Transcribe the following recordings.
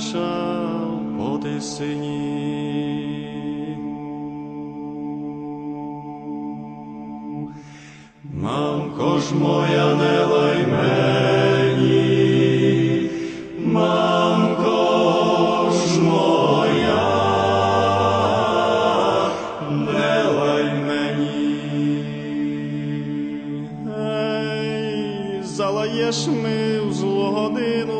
кача по тисині. Мамко ж моя, не лай мені, мамко моя, не лай мені. Залаєш ми в злу годину,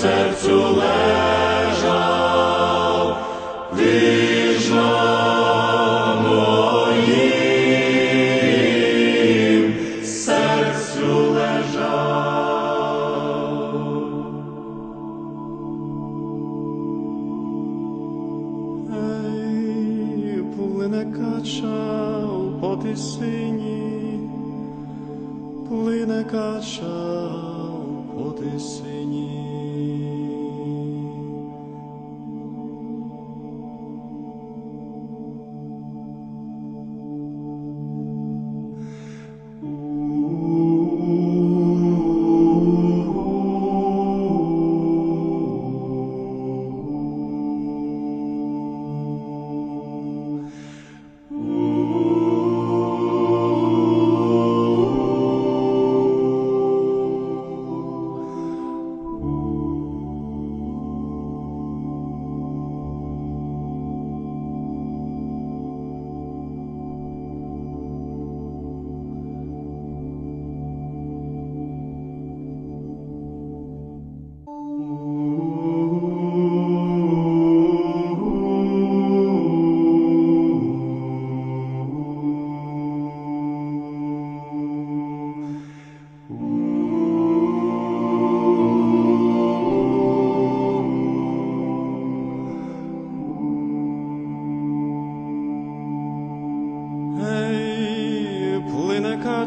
Серцю лежав, на моїм серцю лежав. Ей, плине кача по тисині, плине кача по тисині. Ей,